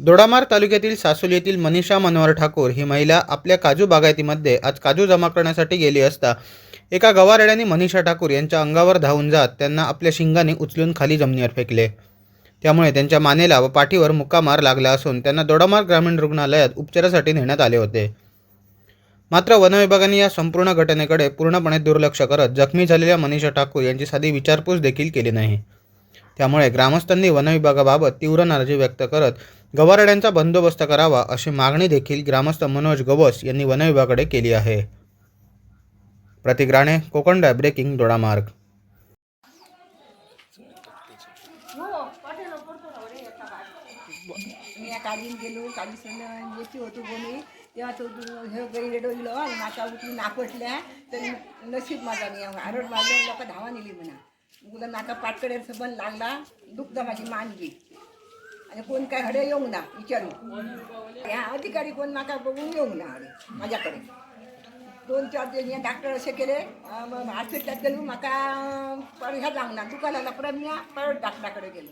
दोडामार तालुक्यातील सासोल येथील मनीषा मनोहर ठाकूर ही महिला आपल्या काजू बागायतीमध्ये आज काजू जमा करण्यासाठी गेली असता एका गवारेड्याने मनीषा ठाकूर यांच्या अंगावर धावून जात त्यांना आपल्या शिंगाने उचलून खाली जमिनीवर फेकले. त्यामुळे त्यांच्या मानेला व पाठीवर मुक्का मार लागला असून त्यांना दोडामार ग्रामीण रुग्णालयात उपचारासाठी नेण्यात आले होते. मात्र वनविभागाने या संपूर्ण घटनेकडे पूर्णपणे दुर्लक्ष करत जखमी झालेल्या मनीषा ठाकूर यांची साधी विचारपूस देखील केली नाही. त्यामुळे ग्रामस्थांनी वनविभागाबाबत तीव्र नाराजी व्यक्त करत गवारड्यांचा बंदोबस्त करावा अशी मागणी देखील ग्रामस्थ मनोज गवस यांनी वनविभागाकडे केली आहे. प्रतीक राणे कोकण ब्रेकिंग दोडामार्ग मी या गेलो काली सण येते होतो कोणी तेव्हा तो हे गरी रेडवलं आणि नाका उठली नाकटल्या तरी नशीब माझा नाही आरड मारलं लोक धावा नेली म्हणा. मुलं नाका पाटकडे बन लागला दुखदा माझी मानगी आणि कोण काय हडे येऊ ना विचारू या अधिकारी कोण नाका बघून येऊ ना हडे माझ्याकडे. दोन चार दिवस या डॉक्टर असे केले हॉस्पिटलात गेलो म्हाका पर ह्या जांगना दुकानाला परत मी परत डॉक्टराकडे गेलो.